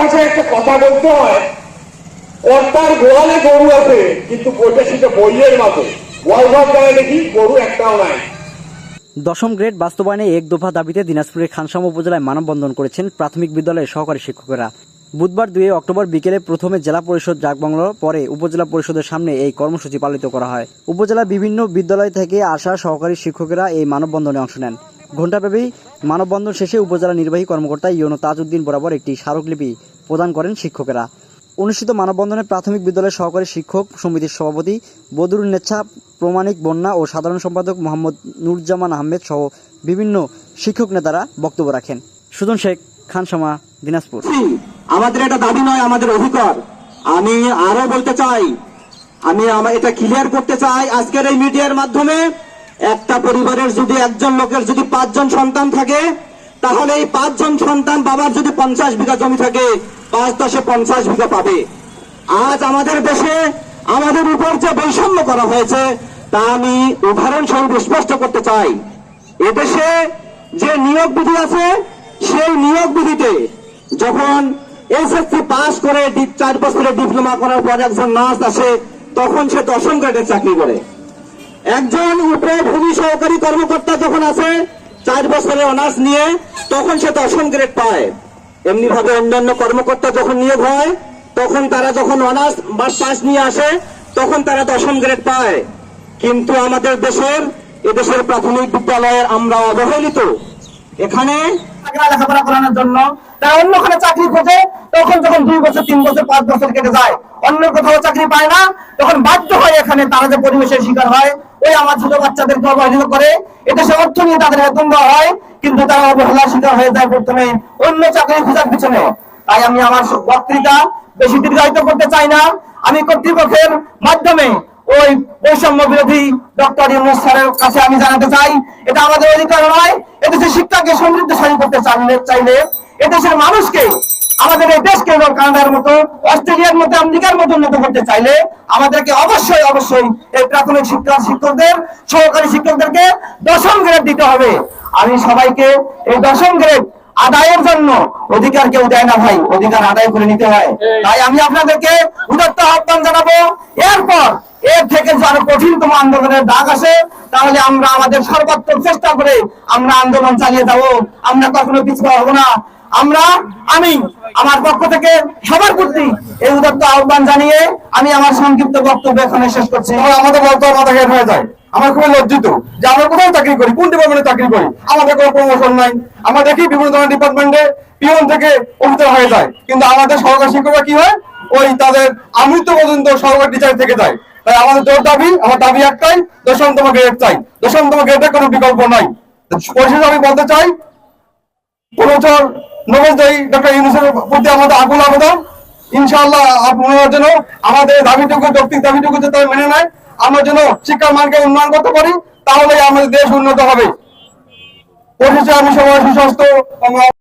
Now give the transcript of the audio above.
ভাষায় একটা কথা বলতে হয়। কর্তার গোয়ালে গরু আছে, কিন্তু বইটা সেটা বইয়ের মতো। দেখি গরু একটাও নাই। দশম গ্রেড বাস্তবায়নে এক দফা দাবিতে দিনাজপুরের খানসাম উপজেলায় মানববন্ধন করেছেন প্রাথমিক বিদ্যালয়ের সহকারী শিক্ষকেরা। বুধবার দুই অক্টোবর বিকেলে প্রথমে জেলা পরিষদ ডাকবাংলো পরে উপজেলা পরিষদের সামনে এই কর্মসূচি পালিত করা হয়। উপজেলা বিভিন্ন বিদ্যালয় থেকে আসা সহকারী শিক্ষকেরা এই মানববন্ধনে অংশ নেন। ঘণ্টাব্যাপী মানববন্ধন শেষে উপজেলা নির্বাহী কর্মকর্তা ইয়নো তাজউদ্দিন বরাবর একটি স্মারকলিপি প্রদান করেন শিক্ষকেরা। অনুষ্ঠিত মানববন্ধনে প্রাথমিক বিদ্যালয়ের সহকারী শিক্ষক সমিতির সভাপতি বদরুল নেচ্ছা, প্রমাণিক বন্যা ও সাধারণ সম্পাদক মোহাম্মদ নুরজামান আহমেদ সহ বিভিন্ন শিক্ষক নেতারা বক্তব্য রাখেন। সুজন শেখ খানসামা দিনাজপুর। আমাদের এটা দাবি নয়, আমাদের অধিকার। আমি আরও বলতে চাই, আমি আমা- এটা ক্লিয়ার করতে চাই আজকের এই মিডিয়ার মাধ্যমে। একটা পরিবারের যদি একজন লোকের যদি পাঁচজন সন্তান থাকে, তাহলে এই পাঁচজন সন্তান বাবার যদি পঞ্চাশ বিঘা জমি থাকে, পাঁচ দশে পঞ্চাশ বিঘা পাবে। আজ আমাদের দেশে, আমাদের উপর যে বৈষম্য করা হয়েছে, তা আমি উদাহরণস্বরূপ স্পষ্ট করতে চাই। এদেশে যে নিয়োগ বিধি আছে, সেই নিয়োগ বিধিতে যখন এসএসসি পাস করে চার বছরের ডিপ্লোমা করার পর একজন নার্স আসে, তখন সে দশম গ্রেডের চাকরি করে। একজন উপভূমি সহকারী কর্মকর্তা যখন আসে চার বছরের অনার্স নিয়ে, তখন সে দশম গ্রেড পায়। এমনি ভাবে অন্যান্য কর্মকর্তা যখন নিয়োগ হয়, তখন তারা যখন অনার্স বা পাস নিয়ে আসে, তখন তারা দশম গ্রেড পায়। কিন্তু আমাদের দেশের, এদেশের প্রাথমিক বিদ্যালয়ের আমরা অবহেলিত। এখানে লেখাপড়া করানোর জন্য তারা অন্যখানে চাকরি খোঁজে, তখন যখন দুই বছর, তিন বছর, পাঁচ বছর কেটে যায়, অন্য কোথাও চাকরি পায় না, তখন বাধ্য হয় এখানে তারা যে পরিবেশের শিকার হয়। ওই আমার ছোট বাচ্চাদেরকে অবহেলিত করে। এদেশে অর্থ নিয়ে তাদের বেতন দেওয়া হয়, কিন্তু তারা অবহেলার শিকার হয়ে যায় প্রথমে অন্য চাকরি খোঁজার পিছনে। তাই আমি আমার বক্তৃতা বেশি দীর্ঘায়িত করতে চাই না। আমি কর্তৃপক্ষের মাধ্যমে ওই বৈষম্য বিরোধী ডক্টর ইউনুস স্যারের কাছে আমি জানাতে চাই, এটা আমাদের অধিকার নয়। এদেশের শিক্ষাকে সমৃদ্ধশালী করতে চাইলে চাইলে এদেশের মানুষকে আমাদের এই দেশকে এবং কানাডার মতো, অস্ট্রেলিয়ার মতো, আমেরিকার মতো উন্নত করতে চাইলে আমাদেরকে অবশ্যই অবশ্যই এই প্রাথমিক শিক্ষা শিক্ষকদের, সহকারী শিক্ষকদেরকে দশম গ্রেড দিতে হবে। আমি সবাইকে এই দশম গ্রেড আদায়ের জন্য অধিকার কেউ দেয় না ভাই, অধিকার আদায় করে নিতে হয়। তাই আমি আপনাদেরকে উদাত্ত আহ্বান জানাব, এরপর এর থেকে যে আরও কঠিনতম আন্দোলনের ডাক আসে, তাহলে আমরা আমাদের সর্বাত্মক চেষ্টা করে আমরা আন্দোলন চালিয়ে যাব। আমরা কখনো পিছপা হব না। আমরা, আমি আমার পক্ষ থেকে সবার প্রতি এই উদাত্ত আহ্বান জানিয়ে আমি আমার সংক্ষিপ্ত বক্তব্য এখানে শেষ করছি। আমাদের বলতে মাথা ঘের হয়ে যায়। আমরা খুবই লজ্জিত যে আমরা কোথাও চাকরি করি, কোন ডিপার্টমেন্টে চাকরি করি? আমাদের কোনো প্রমোশন নাই। আমরা দেখি বিভিন্ন ধরনের ডিপার্টমেন্টে পিয়ন থেকে অফিসার হয়ে যায়। কিন্তু আমাদের সরকারি শিক্ষকরা কি হয়? ওই তাদের আমৃত্যু পর্যন্ত সরকারি টিচার থেকে যায়। তাই আমাদের জোর দাবি, আমার দাবি একটাই দশমতম গ্রেড চাই। দশমতম গ্রেডের কোনো বিকল্প নাই। পরিশেষে আমি বলতে চাই প্রফেসর নোবেলজয়ী ডক্টর ইউনুসের প্রতি আমাদের আকুল আবেদন। ইনশাআল্লাহ আপনার জন্য আমাদের দাবিটুকু, যৌক্তিক দাবিটুকু মেনে নেয়, আমরা যেন শিক্ষার মানকে উন্নয়ন করতে পারি তাহলে আমাদের দেশ উন্নত হবে। পরিশেষে আমি সবাই সুস্বাস্থ্য